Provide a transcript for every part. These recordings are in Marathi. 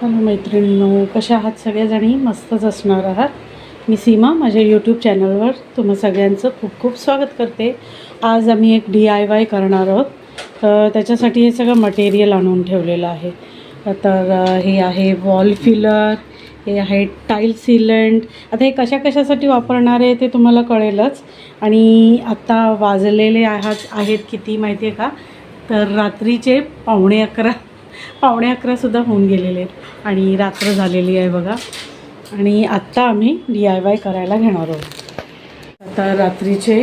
हॅलो मैत्रिणींनो कशा आहात सगळ्याजणी मस्तच असणार आहात. मी सीमा माझ्या यूट्यूब चॅनलवर तुम्हा सगळ्यांचं खूप खूप स्वागत करते. आज आम्ही एक डी आय वाय करणार आहोत. तर त्याच्यासाठी हे सगळं मटेरियल आणून ठेवलेलं आहे. तर हे आहे वॉल फिलर हे आहे टाईल सिलंट आता हे कशा कशासाठी वापरणार आहे ते तुम्हाला कळेलच. आणि आत्ता वाजलेले आहात आहेत किती माहिती आहे का? तर रात्रीचे पावणे अकरा. पावणे अकरासुद्धा होऊन गेलेले आहेत. आणि रात्र झालेली आहे बघा. आणि आत्ता आम्ही डी आय वाय करायला घेणार आहोत. आता रात्रीचे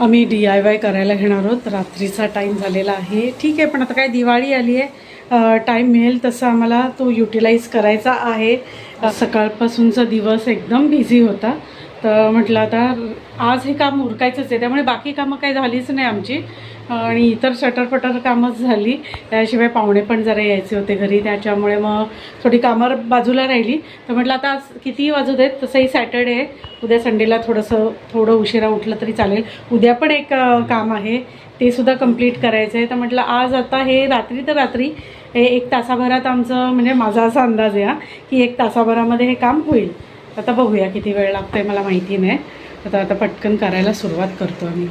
आम्ही डी आय वाय करायला घेणार आहोत. रात्रीचा टाईम झालेला आहे. ठीक आहे पण आता काय दिवाळी आली आहे. टाईम मिळेल तसा आम्हाला तो युटिलाइज करायचा आहे. सकाळपासूनचा दिवस एकदम बिझी होता. तर म्हटलं आता आज हे काम उरकायचंच आहे. त्यामुळे बाकी कामं काही झालीच नाही आमची. आणि इतर शटरपटर कामच झाली. त्याशिवाय पाहुणे पण जरा यायचे होते घरी. त्याच्यामुळे मग थोडी कामं बाजूला राहिली. तर म्हटलं आता आज कितीही वाजू देत? तसंही सॅटर्डे आहे. उद्या संडेला थोडंसं थोडं उशिरा उठलं तरी चालेल. उद्या पण एक काम आहे. ते सुद्धा कंप्लीट करायचं आहे तर म्हटलं आज आता हे रात्री तर रात्री हे एक तासाभरात आमचं म्हणजे माझा असा अंदाज आहे हा की एक तासाभरामध्ये हे काम होईल. आता बघूया किती वेळ लागतोय मला माहिती नाही. आता आता पटकन करायला सुरुवात करतो आम्ही.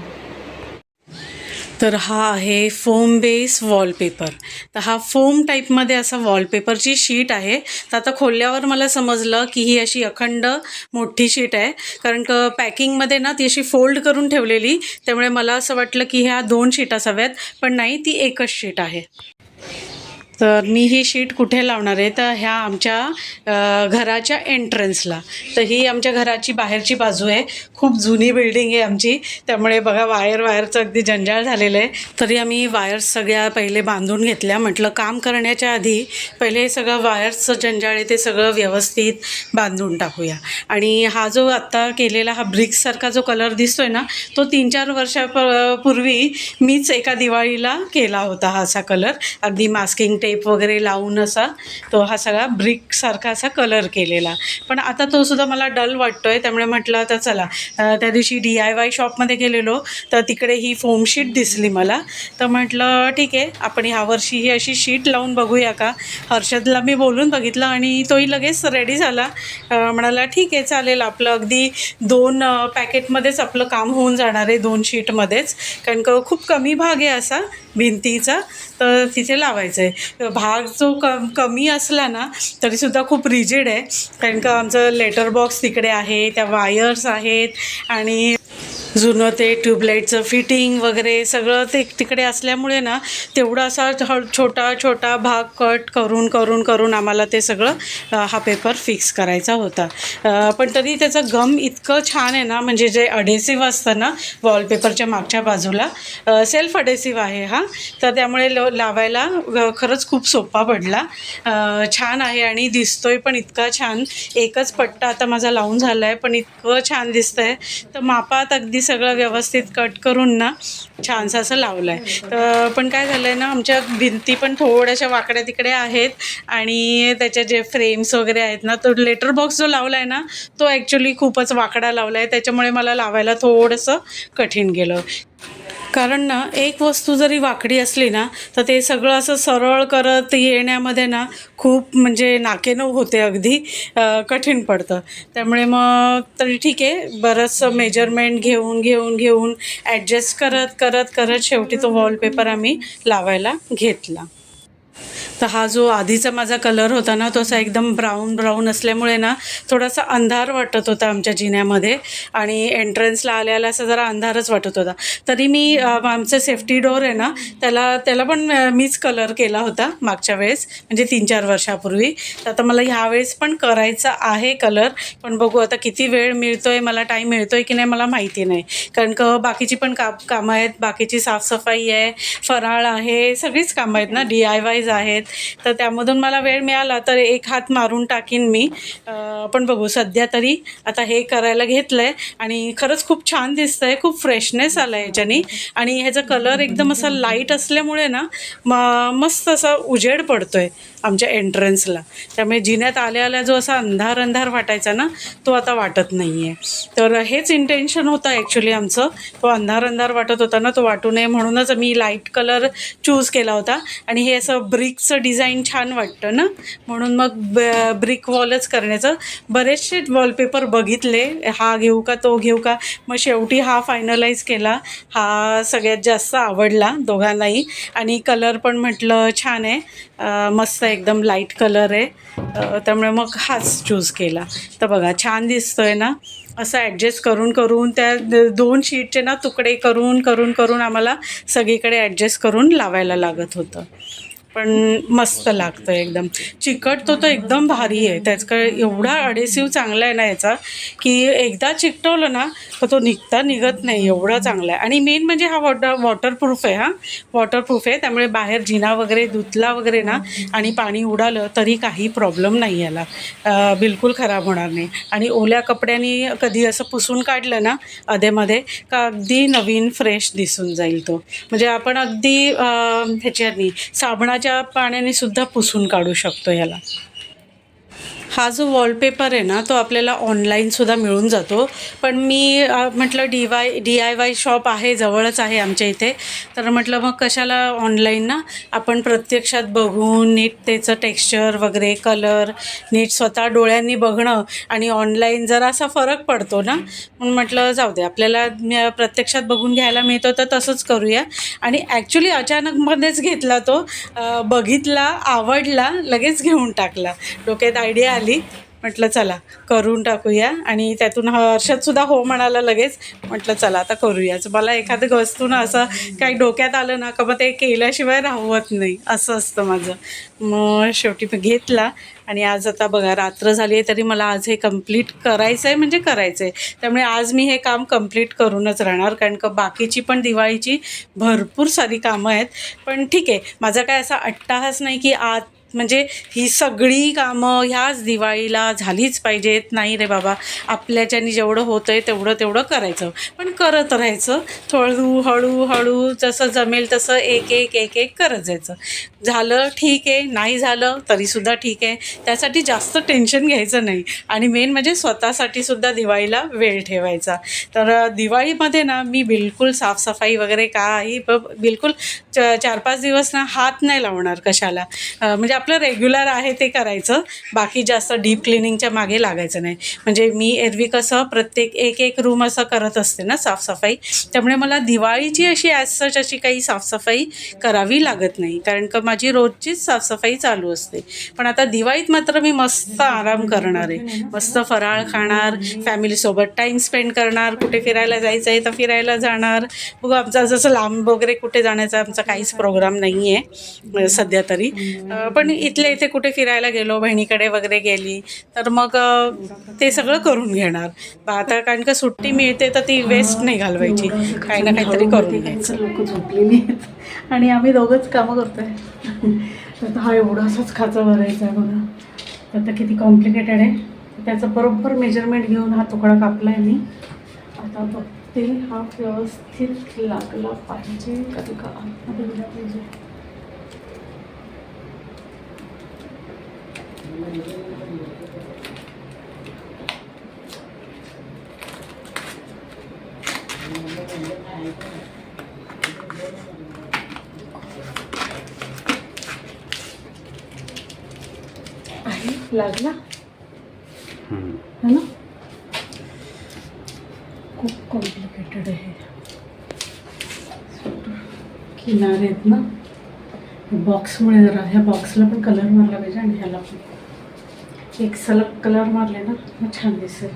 तर हा आहे फोम बेस वॉलपेपर तर हा फोम टाईपमध्ये असा वॉलपेपरची शीट आहे. तर आता खोलल्यावर मला समजलं की ही अशी अखंड मोठी शीट आहे. कारण क पॅकिंगमध्ये ना ती अशी फोल्ड करून ठेवलेली. त्यामुळे मला असं वाटलं की ह्या दोन शीट असाव्यात पण नाही ती एकच शीट आहे. तर मी ही शीट कुठे लावणार आहे? तर ह्या आमच्या घराच्या एंट्रन्सला तर ही आमच्या घराची बाहेरची बाजू आहे. खूप जुनी बिल्डिंग आहे आमची. त्यामुळे बघा वायर वायरचं अगदी जंजाळ झालेलं आहे. तरी आम्ही वायर्स सगळ्या पहिले बांधून घेतल्या. म्हटलं काम करण्याच्या आधी पहिले हे सगळं वायर्सचं जंजाळ आहे ते सगळं व्यवस्थित बांधून टाकूया. आणि हा जो आत्ता केलेला हा ब्रिक्ससारखा जो कलर दिसतो आहे ना तो तीन चार वर्षा प- पूर्वी मीच एका दिवाळीला केला होता हा असा कलर अगदी मास्किंग टेप वगैरे लावून असा तो हा सगळा ब्रिकसारखा असा कलर केलेला. पण आता तो सुद्धा मला डल वाटतो आहे त्यामुळे म्हटलं आता चला. त्या दिवशी डी आय वाय शॉपमध्ये गेलेलो तर तिकडे ही फोम शीट दिसली मला. तर म्हटलं ठीक आहे आपण ह्यावर्षी ही अशी शीट लावून बघूया का? हर्षदला मी बोलून बघितलं आणि तोही लगेच रेडी झाला. म्हणाला ठीक आहे चालेल आपलं अगदी दोन पॅकेटमध्येच आपलं काम होऊन जाणार आहे दोन शीटमध्येच कारण का खूप कमी भाग आहे असा भिंतीचा. तर तिथे लावायचं आहे भाग जो कम कमी असला ना तरीसुद्धा खूप रिजिड आहे. कारण का आमचं लेटर बॉक्स तिकडे आहे त्या वायर्स आहेत आणि जुनं ते ट्यूबलाईटचं फिटिंग वगैरे सगळं ते तिकडे असल्यामुळे ना तेवढा असा छोटा छोटा भाग कट करून करून करून आम्हाला ते सगळं हा पेपर फिक्स करायचा होता. पण तरी त्याचं गम इतकं छान आहे ना म्हणजे जे अडेसिव्ह असतं ना वॉलपेपरच्या मागच्या बाजूला सेल्फ अडेसिव्ह आहे हा. तर त्यामुळे ल लावायला खरंच खूप सोपा पडला. छान आहे आणि दिसतोय पण इतका छान. एकच पट्टा आता माझा लावून झाला आहे पण इतकं छान दिसतं आहे तर मापात अगदी सगळं व्यवस्थित कट करून ना छानसं असं लावलं आहे तर पण काय झालं आहे ना आमच्या भिंती पण थोड्याशा वाकड्या तिकडे आहेत आणि त्याच्या जे फ्रेम्स वगैरे आहेत ना तो लेटर बॉक्स जो लावला आहे ना तो ॲक्च्युली खूपच वाकडा लावला आहे त्याच्यामुळे मला लावायला थोडंसं कठीण गेलं. कारण ना एक वस्तू जरी वाकडी असली ना तर ते सगळं असं सरळ करत येण्यामध्ये ना खूप म्हणजे नाकेनऊ होते अगदी कठीण पडतं. त्यामुळे मग तरी ठीक आहे बरंचसं मेजरमेंट घेऊन घेऊन घेऊन ॲडजस्ट करत करत करत शेवटी तो वॉलपेपर आम्ही लावायला घेतला. तर हा जो आधीचा माझा कलर होता ना तो असा एकदम ब्राऊन ब्राऊन असल्यामुळे ना थोडासा अंधार वाटत होता आमच्या जिन्यामध्ये. आणि एंट्रन्सला आल्याला असा जरा अंधारच वाटत होता. तरी मी आमचं सेफ्टी डोअर आहे ना त्याला त्याला पण मीच कलर केला होता मागच्या वेळेस म्हणजे तीन चार वर्षापूर्वी. तर आता मला ह्यावेळेस पण करायचा आहे कलर पण बघू आता किती वेळ मिळतो आहे मला टाईम मिळतो आहे की नाही मला माहिती नाही. कारण का बाकीची पण का कामं आहेत बाकीची साफसफाई आहे फराळ आहे सगळीच कामं आहेत ना डी आय वायज आहेत तर त्यामधून मला वेळ मिळाला तर एक हात मारून टाकीन मी. पण बघू सध्या तरी आता हे करायला घेतलं आहे आणि खरंच खूप छान दिसतं आहे खूप फ्रेशनेस आला आहे याच्यानी आणि ह्याचा कलर एकदम असा लाइट असल्यामुळे ना म मस्त असा उजेड पडतो आहे आमच्या एंट्रन्सला त्यामुळे जिन्यात आल्या आल्या जो असा अंधार अंधार वाटायचा ना तो आता वाटत नाही आहे तर हेच इंटेन्शन होतं ॲक्च्युली आमचं. तो अंधार अंधार वाटत होता ना तो वाटू नये म्हणूनच मी लाइट कलर चूज केला होता. आणि हे असं असं डिझाईन छान वाटतं ना? म्हणून मग ब ब्रिक वॉलच करण्याचं. बरेचसे वॉलपेपर बघितले. हा घेऊ का तो घेऊ का? मग शेवटी हा फायनलाइज केला. हा सगळ्यात जास्त आवडला दोघांनाही. आणि कलर पण म्हटलं छान आहे. मस्त एकदम लाइट कलर आहे. त्यामुळे मग हाच चूज केला. तर बघा छान दिसतोय ना? असं ॲडजस्ट करून करून त्या दोन शीटचे ना तुकडे करून करून करून आम्हाला सगळीकडे ॲडजस्ट करून लावायला लागत होतं. पण मस्त लागतं एकदम. चिकट तो तर एकदम भारी आहे. त्याच्याकडे एवढा अडेसिव चांगला आहे ना याचा की एकदा चिकटवलं ना तर तो निघता निघत नाही. एवढा चांगला आहे. आणि मेन म्हणजे हा वॉटर वॉटरप्रूफ आहे हा. वॉटरप्रूफ आहे. त्यामुळे बाहेर जिना वगैरे धुतला वगैरे ना आणि पाणी उडालं तरी काही प्रॉब्लेम नाही याला. बिलकुल खराब होणार नाही. आणि ओल्या कपड्यांनी कधी असं पुसून काढलं ना अधेमध्ये का अगदी नवीन फ्रेश दिसून जाईल तो. म्हणजे आपण अगदी ह्याच्यानी साबणाच्या पाण्याने सुद्धा पुसून काढू शकतो ह्याला हा जो वॉलपेपर आहे ना तो आपल्याला ऑनलाईनसुद्धा मिळून जातो. पण मी म्हटलं D Y D I Y shop आहे जवळच आहे आमच्या इथे. तर म्हटलं मग कशाला ऑनलाईन ना आपण प्रत्यक्षात बघून नीट त्याचं टेक्स्चर वगैरे कलर नीट स्वतः डोळ्यांनी बघणं आणि ऑनलाईन जरा असा फरक पडतो ना. म्हणून म्हटलं जाऊ दे आपल्याला प्रत्यक्षात बघून घ्यायला मिळतो तर तसंच करूया. आणि ॲक्च्युली अचानकमध्येच घेतला तो बघितला आवडला लगेच घेऊन टाकला. डोक्यात आयडिया आली. म्हटलं चला करून टाकूया. आणि त्यातून हर्षदसुद्धा हो म्हणाला लगेच म्हटलं चला आता करूयाच. मला एखादं वस्तू ना असं काही डोक्यात आलं ना का मग ते केल्याशिवाय राहवत नाही. असं असतं माझं. मग शेवटी मी घेतला. आणि आज आता बघा रात्र झाली आहे तरी मला आज हे कंप्लीट करायचं आहे म्हणजे करायचं आहे त्यामुळे आज मी हे काम कंप्लीट करूनच राहणार. कारण का बाकीची पण दिवाळीची भरपूर सारी कामं आहेत. पण ठीक आहे माझा काय असा अट्टाहास नाही की आज म्हणजे ही सगळी कामं ह्याच दिवाळीला झालीच पाहिजेत. नाही रे बाबा आपल्याच्यानी जेवढं होतं आहे तेवढं तेवढं करायचं. पण करत राहायचं. हळू हळू हळू जसं जमेल तसं एक एक एक एक करत जायचं. झालं ठीक आहे नाही झालं तरीसुद्धा ठीक आहे. त्यासाठी जास्त टेन्शन घ्यायचं नाही. आणि मेन म्हणजे स्वतःसाठी सुद्धा दिवाळीला वेळ ठेवायचा. तर दिवाळीमध्ये ना मी बिलकुल साफसफाई वगैरे काही बिलकुल च चार पाच दिवस ना हात नाही लावणार कशाला. म्हणजे आपलं रेग्युलर आहे ते करायचं. बाकी जास्त डीप क्लिनिंगच्या मागे लागायचं नाही. म्हणजे मी एरवी कसं प्रत्येक एक एक रूम असं करत असते ना साफसफाई. त्यामुळे मला दिवाळीची अशी ॲज सच अशी काही साफसफाई करावी लागत नाही. कारण का माझी रोजचीच साफसफाई चालू असते. पण आता दिवाळीत मात्र मी मस्त आराम करणार आहे. मस्त फराळ खाणार फॅमिलीसोबत टाईम स्पेंड करणार कुठे फिरायला जायचं आहे तर फिरायला जाणार. बघू आमचा जसं लांब वगैरे कुठे जाण्याचा आमचा काहीच प्रोग्राम नाही आहे सध्या तरी. पण पण इथल्या इथे कुठे फिरायला गेलो बहिणीकडे वगैरे गेली तर मग ते सगळं करून घेणार. आता कारण का सुट्टी मिळते तर ती वेस्ट नाही घालवायची. काही ना काहीतरी करून घ्यायचं. लोक झोपलेली आहेत. आणि आम्ही दोघंच कामं करतोय. तर हा एवढासाच खाचा भरायचा आहे बघा. आता किती कॉम्प्लिकेटेड आहे. त्याचं बरोबर मेजरमेंट घेऊन हा तुकडा कापला आहे मी. आता बघते हा व्यवस्थित लागला पाहिजे कधी का? आतमध्ये गेला पाहिजे. लागला? है ना? खूप कॉम्प्लिकेटेड आहे. किनारे आहेत ना? बॉक्समुळे जरा ह्या बॉक्सला पण कलर मारला पाहिजे आणि ह्याला पण. एक सलग कलर मारले ना मग छान दिसेल.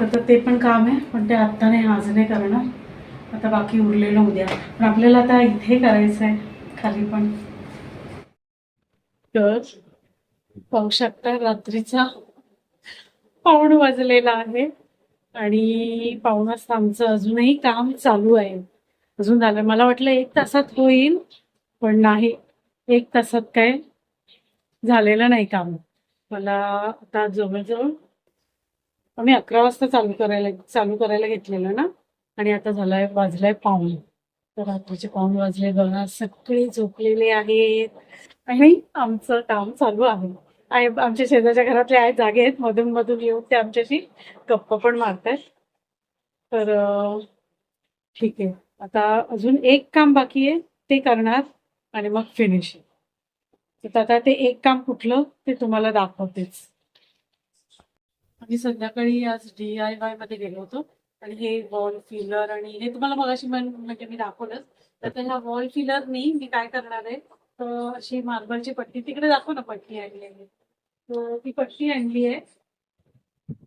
तर ते पण काम आहे पण ते आत्ता नाही आज नाही करणार. आता बाकी उरलेलं उद्या. पण आपल्याला आता इथे करायचं आहे खाली पण. तर पाहू शकता रात्रीचा पाऊण वाजलेला आहे. आणि पाहुणास आमचं अजूनही काम चालू आहे. अजून झालं मला वाटलं एक तासात होईल पण नाही. एक तासात काय झालेलं नाही काम. मला आता जवळजवळ आम्ही अकरा वाजता चालू करायला चालू करायला घेतलेलं ना. आणि आता झालाय वाजलाय पाऊण तर रात्रीचे पाऊण वाजले बघा सगळे झोपलेले आहेत. आणि आमचं काम चालू आहे. आणि आमच्या शेजारच्या घरातले आहेत जागे आहेत. मधून मधून येऊन ते आमच्याशी गप्पा पण मारतायत. तर ठीक आहे. आता अजून एक काम बाकी आहे. ते करणार आणि मग फिनिशिंग तर आता ते एक काम कुठलं ते तुम्हाला दाखवतेच. आम्ही संध्याकाळी आज डी आय वायमध्ये गेलो होतो. आणि हे वॉल फिलर आणि हे तुम्हाला मगाशी म्हणजे मी दाखवलंच. तर त्या वॉल वॉल फिलरनी मी काय करणार आहे? तर अशी मार्बलची पट्टी तिकडे दाखव ना पट्टी आणली आहे. तर ती पट्टी आणली आहे.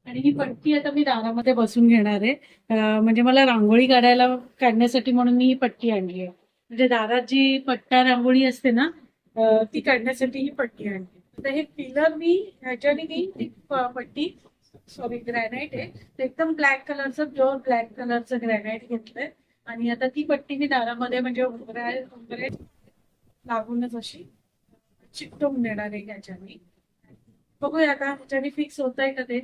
आणि ही पट्टी आता मी दारामध्ये बसून घेणार आहे. म्हणजे मला रांगोळी काढायला काढण्यासाठी म्हणून मी ही पट्टी आणली आहे. म्हणजे दारात जी पट्टा रांगोळी असते ना ती काढण्यासाठी ही पट्टी आणली. तर हे पिलर मी ह्याच्याने मी एक पट्टी सॉरी ग्रॅनाइट आहे. एकदम ब्लॅक कलरचं प्युअर ब्लॅक कलरचं ग्रॅनाइट घेतलंय. आणि आता ती पट्टी मी दारामध्ये म्हणजे उंबऱ्या उंबरे लागूनच अशी चिकटवून देणार आहे ह्याच्याने. बघूया आता ह्याच्याने फिक्स होत आहे का ते.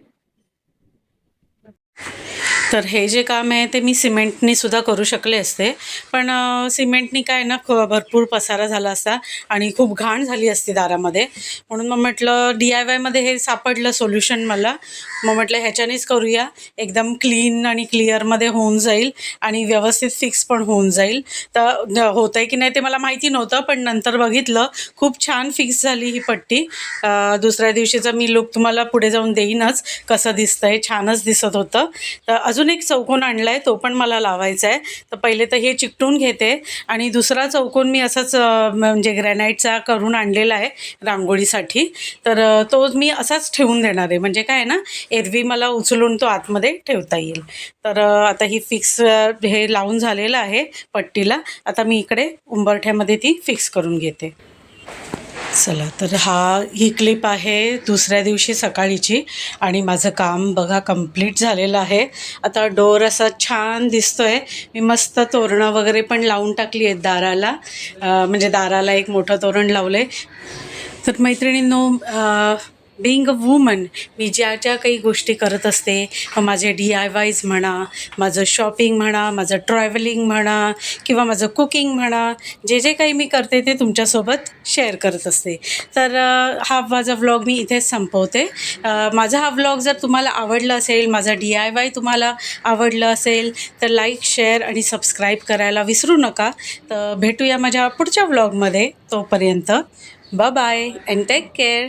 तर हे जे काम आहे ते मी सिमेंटनी सुद्धा करू शकले असते. पण सिमेंटनी काय ना ख- भरपूर पसारा झाला असता आणि खूप घाण झाली असती दारामध्ये. म्हणून मग म्हटलं डी आय वायमध्ये हे सापडलं सोल्युशन मला. मग म्हटलं ह्याच्यानेच करूया. एकदम क्लीन आणि क्लिअरमध्ये होऊन जाईल आणि व्यवस्थित फिक्स पण होऊन जाईल. तर होतं आहे की नाही ते मला माहिती नव्हतं पण नंतर बघितलं खूप छान फिक्स झाली ही पट्टी. दुसऱ्या दिवशीचा मी लुक तुम्हाला पुढे जाऊन देईनच कसं दिसतंय छानच दिसत होतं. तर अजून एक चौकोन आणला आहे तो पण मला लावायचा आहे तर पहिले तर हे चिकटून घेते आणि दुसरा चौकोन मी असाच म्हणजे ग्रॅनाईटचा करून आणलेला आहे रांगोळीसाठी. तर तो मी असाच ठेवून देणार आहे. म्हणजे काय आहे ना एरवी मला उचलून तो आतमध्ये ठेवता येईल. तर आता ही फिक्स हे लावून झालेलं आहे पट्टीला. आता मी इकडे उंबरठ्यामध्ये ती फिक्स करून घेते. चला तर हा ही क्लिप आहे दुसऱ्या दिवशी सकाळीची आणि माझं काम बघा कंप्लीट झालेलं आहे. आता डोर असा छान दिसतो आहे मी मस्त तोरणं वगैरे पण लावून टाकली आहेत दाराला. म्हणजे दाराला एक मोठं तोरण लावलं आहे तर मैत्रिणींनो बिईंग अ वुमन मी ज्या ज्या काही गोष्टी करत असते मग माझे डी आय वायज म्हणा माझं शॉपिंग म्हणा माझं ट्रॅव्हलिंग म्हणा किंवा माझं कुकिंग म्हणा जे जे काही मी करते ते तुमच्यासोबत शेअर करत असते. तर हा माझा व्लॉग मी इथेच संपवते. माझा हा व्लॉग जर तुम्हाला आवडला असेल माझा डी आय वाय तुम्हाला आवडलं असेल तर लाईक शेअर आणि सबस्क्राईब करायला विसरू नका. तर भेटूया माझ्या पुढच्या व्लॉगमध्ये तोपर्यंत. Bye bye and take care